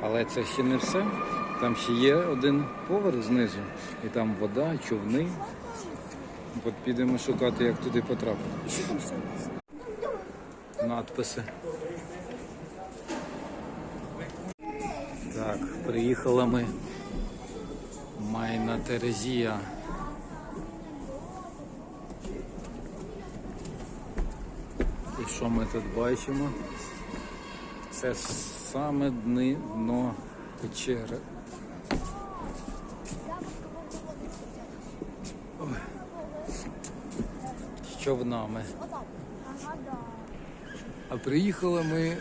Але це ще не все. Там ще є один поверх знизу, і там вода, човни. От підемо шукати, як туди потрапити. Що там все? Надписи. Так, приїхали ми. Майна Терезія. І що ми тут бачимо? Це саме дно печери. Ой. З човнами. А приїхали ми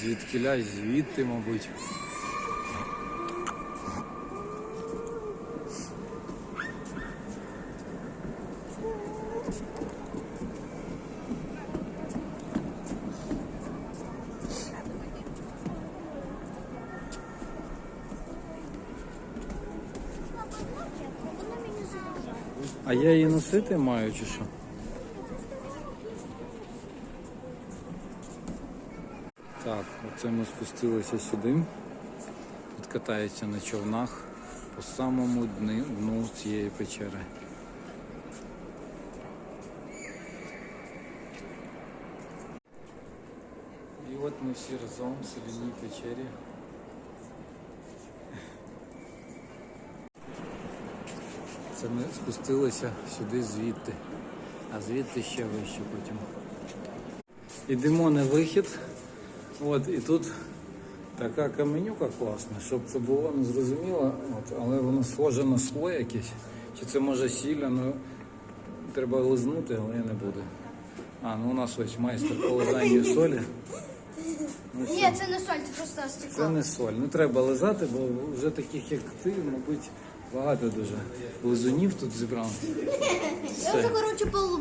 звідкіля, звідти, мабуть. А я її носити маю чи що? Так, оце ми спустилися сюди. Тут катаються на човнах по самому дну цієї печери. І от ми всі разом в соляній печері. Це ми спустилися сюди звідти, а звідти ще вище потім. Ідемо на вихід. От, і тут така каменюка класна, щоб це було незрозуміло, от, але воно схоже на скло якесь. Чи це може сілля, ну треба лизнути, але я не буду. А, ну у нас ось майстер по лизанню солі. Ну. Ні, це не соль, це просто стекло. Це не соль. Не треба лизати, бо вже таких, як ти, мабуть, багато дуже лизунів тут зібрали. Я вже, коротше, пол...